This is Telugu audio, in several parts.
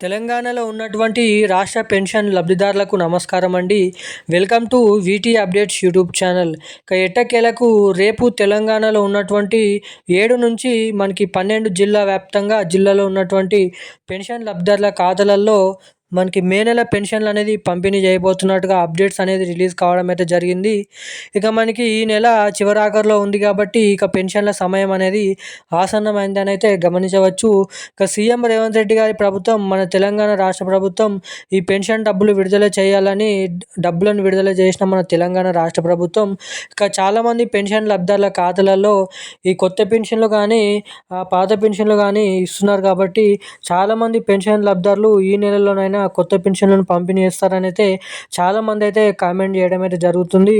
తెలంగాణలో ఉన్నటువంటి రాష్ట్ర పెన్షన్ లబ్ధిదారులకు నమస్కారం అండి. Welcome to VT updates YouTube channel. ఇక ఎట్టకేలకు రేపు తెలంగాణలో ఉన్నటువంటి ఏడు నుంచి మనకి పన్నెండు జిల్లా వ్యాప్తంగా జిల్లాలో ఉన్నటువంటి పెన్షన్ లబ్ధిదారుల ఖాతాలలో మనకి మే నెల పెన్షన్లు అనేది పంపిణీ చేయబోతున్నట్టుగా అప్డేట్స్ అనేది రిలీజ్ కావడం అయితే జరిగింది. ఇక మనకి ఈ నెల చివరాఖరులో ఉంది కాబట్టి ఇక పెన్షన్ల సమయం అనేది ఆసన్నమైందని అయితే గమనించవచ్చు. ఇక సీఎం రేవంత్ రెడ్డి గారి ప్రభుత్వం మన తెలంగాణ రాష్ట్ర ప్రభుత్వం ఈ పెన్షన్ డబ్బులు విడుదల చేయాలని డబ్బులను విడుదల చేసిన మన తెలంగాణ రాష్ట్ర ప్రభుత్వం. ఇక చాలామంది పెన్షన్ లబ్ధాల ఖాతాలలో ఈ కొత్త పెన్షన్లు కానీ పాత పెన్షన్లు కానీ ఇస్తున్నారు కాబట్టి చాలామంది పెన్షన్ లబ్ధారులు ఈ నెలలోనైనా కొత్త పెన్షన్లను పంపిణీ చేస్తారని అయితే చాలామంది అయితే కామెంట్ చేయడం అయితే జరుగుతుంది.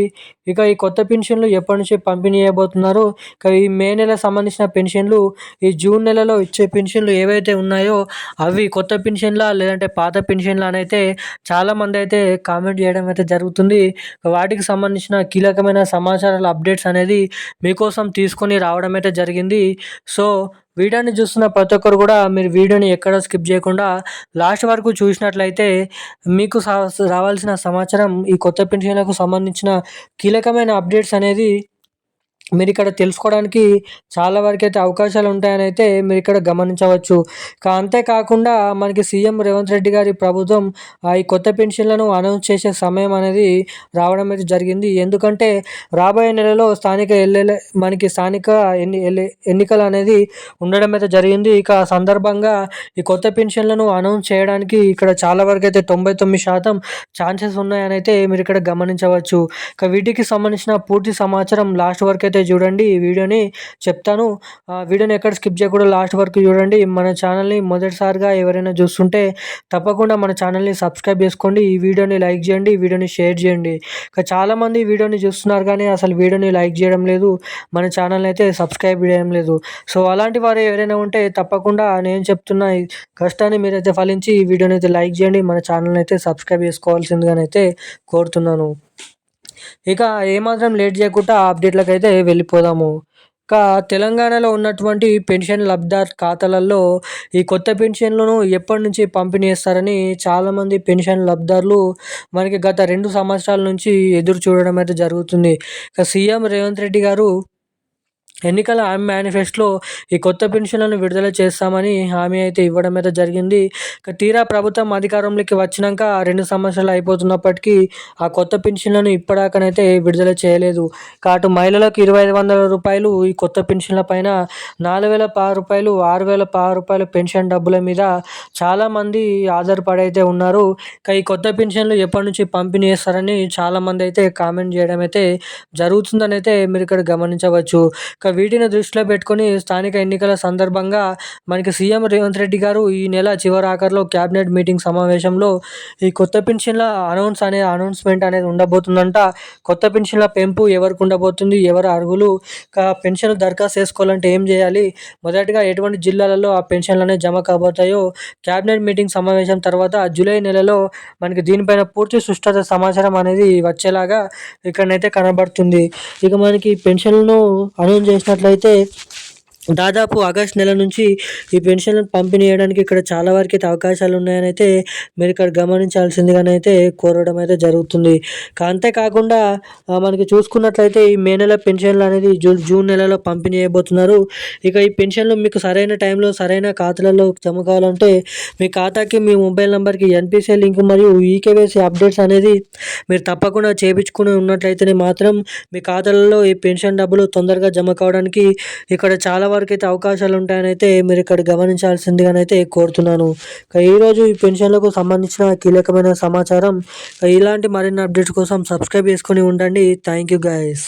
ఇక ఈ కొత్త పెన్షన్లు ఎప్పటి నుంచి పంపిణీ చేయబోతున్నారు ఇక ఈ మే నెల సంబంధించిన పెన్షన్లు ఈ జూన్ నెలలో ఇచ్చే పెన్షన్లు ఏవైతే ఉన్నాయో అవి కొత్త పెన్షన్లా లేదంటే పాత పెన్షన్లా అని అయితే చాలామంది అయితే కామెంట్ చేయడం అయితే జరుగుతుంది. వాటికి సంబంధించిన కీలకమైన సమాచారాల అప్డేట్స్ అనేది మీకోసం తీసుకొని రావడం అయితే జరిగింది. సో వీడియోని చూస్తున్న ప్రతి ఒక్కరు కూడా మీరు వీడియోని ఎక్కడ స్కిప్ చేయకుండా లాస్ట్ వరకు చూసినట్లయితే మీకు రావాల్సిన సమాచారం ఈ కొత్త పెన్షన్లకు సంబంధించిన కీలకమైన అప్డేట్స్ అనేది మీరు ఇక్కడ తెలుసుకోవడానికి చాలా వరకు అయితే అవకాశాలు ఉంటాయని అయితే మీరు ఇక్కడ గమనించవచ్చు అంతేకాకుండా మనకి సీఎం రేవంత్ రెడ్డి గారి ప్రభుత్వం ఈ కొత్త పెన్షన్లను అనౌన్స్ చేసే సమయం అనేది రావడం అయితే జరిగింది. ఎందుకంటే రాబోయే నెలలో స్థానిక ఎల్లెల మనకి స్థానిక ఎన్ని ఎన్నికలు అనేది ఉండడం అయితే జరిగింది. ఇక సందర్భంగా ఈ కొత్త పెన్షన్లను అనౌన్స్ చేయడానికి ఇక్కడ చాలా వరకు అయితే తొంభై తొమ్మిది శాతం ఛాన్సెస్ ఉన్నాయని అయితే మీరు ఇక్కడ గమనించవచ్చు. ఇక వీటికి సంబంధించిన పూర్తి సమాచారం లాస్ట్ వరకు అయితే అయితే చూడండి ఈ వీడియోని చెప్తాను. వీడియోని ఎక్కడ స్కిప్ చేయకుండా లాస్ట్ వరకు చూడండి. మన ఛానల్ని మొదటిసారిగా ఎవరైనా చూస్తుంటే తప్పకుండా మన ఛానల్ని సబ్స్క్రైబ్ చేసుకోండి. ఈ వీడియోని లైక్ చేయండి ఈ వీడియోని షేర్ చేయండి. ఇక చాలామంది వీడియోని చూస్తున్నారు కానీ అసలు వీడియోని లైక్ చేయడం లేదు. మన ఛానల్ని అయితే సబ్స్క్రైబ్ చేయడం లేదు. సో అలాంటి వారు ఎవరైనా ఉంటే తప్పకుండా నేను చెప్తున్న కష్టాన్ని మీరైతే ఫలించి ఈ వీడియోని అయితే లైక్ చేయండి. మన ఛానల్ని అయితే సబ్స్క్రైబ్ చేసుకోవాల్సిందిగానైతే కోరుతున్నాను. ఇక ఏమాత్రం లేట్ చేయకుండా అప్డేట్లకు అయితే వెళ్ళిపోదాము. ఇక తెలంగాణలో ఉన్నటువంటి పెన్షన్ లబ్ధార్ ఖాతాలలో ఈ కొత్త పెన్షన్లను ఎప్పటి నుంచి పంపిణీ చేస్తారని చాలామంది పెన్షన్ లబ్ధారులు మనకి గత రెండు సంవత్సరాల నుంచి ఎదురు చూడడం అయితే జరుగుతుంది. ఇక సీఎం రేవంత్ రెడ్డి గారు ఎన్నికల హామీ మేనిఫెస్టోలో ఈ కొత్త పెన్షన్లను విడుదల చేస్తామని హామీ అయితే ఇవ్వడం అయితే జరిగింది. తీరా ప్రభుత్వం అధికారంలోకి వచ్చినాక రెండు సంవత్సరాలు అయిపోతున్నప్పటికీ ఆ కొత్త పెన్షన్లను ఇప్పటిదాకనైతే విడుదల చేయలేదు. కాటు మహిళలకు ఇరవై ఐదు వందల రూపాయలు ఈ కొత్త పెన్షన్ల పైన నాలుగు వేల పది రూపాయలు ఆరు వేల పది రూపాయలు పెన్షన్ డబ్బుల మీద చాలామంది ఆధారపడి అయితే ఉన్నారు. ఈ కొత్త పెన్షన్లు ఎప్పటి నుంచి పంపిణీ చేస్తారని చాలామంది అయితే కామెంట్ చేయడం అయితే జరుగుతుందని అయితే మీరు ఇక్కడ గమనించవచ్చు. వీటిని దృష్టిలో పెట్టుకుని స్థానిక ఎన్నికల సందర్భంగా మనకి సీఎం రేవంత్ రెడ్డి గారు ఈ నెల చివరి ఆఖరిలో క్యాబినెట్ మీటింగ్ సమావేశంలో ఈ కొత్త పెన్షన్ల అనౌన్స్ అనే అనౌన్స్మెంట్ అనేది ఉండబోతుందంట. కొత్త పెన్షన్ల పెంపు ఎవరికి ఉండబోతుంది? ఎవరు అర్హులు? పెన్షన్ దరఖాస్తు చేసుకోవాలంటే ఏం చేయాలి? మొదటిగా ఎటువంటి జిల్లాలలో ఆ పెన్షన్లు అనేవి జమ కాబోతాయో క్యాబినెట్ మీటింగ్ సమావేశం తర్వాత జూలై నెలలో మనకి దీనిపైన పూర్తి సుష్ట సమాచారం అనేది వచ్చేలాగా ఇక్కడనైతే కనబడుతుంది. ఇక మనకి పెన్షన్లను అనౌన్స్ చేసినట్లయితే దాదాపు ఆగస్ట్ నెల నుంచి ఈ పెన్షన్లను పంపిణీ చేయడానికి ఇక్కడ చాలా వరకు అయితే అవకాశాలు ఉన్నాయని అయితే మీరు ఇక్కడ గమనించాల్సిందిగానైతే కోరడం అయితే జరుగుతుంది. అంతేకాకుండా మనకి చూసుకున్నట్లయితే ఈ మే నెల పెన్షన్లు అనేది జూన్ జూన్ నెలలో పంపిణీ చేయబోతున్నారు. ఇక ఈ పెన్షన్లు మీకు సరైన టైంలో సరైన ఖాతాలలో జమ కావాలంటే మీ ఖాతాకి మీ మొబైల్ నెంబర్కి ఎన్పిసిఐ లింక్ మరియు ఈకేవైసీ అప్డేట్స్ అనేది మీరు తప్పకుండా చేయించుకుని ఉన్నట్లయితేనే మాత్రం మీ ఖాతాలలో ఈ పెన్షన్ డబ్బులు తొందరగా జమ కావడానికి ఇక్కడ చాలా వారికి అయితే అవకాశాలు ఉంటాయని అయితే మీరు ఇక్కడ గమనించాల్సిందిగానైతే కోరుతున్నాను. ఈరోజు ఈ పెన్షన్లకు సంబంధించిన కీలకమైన సమాచారం. ఇలాంటి మరిన్ని అప్డేట్స్ కోసం సబ్స్క్రైబ్ చేసుకొని ఉండండి. Thank you guys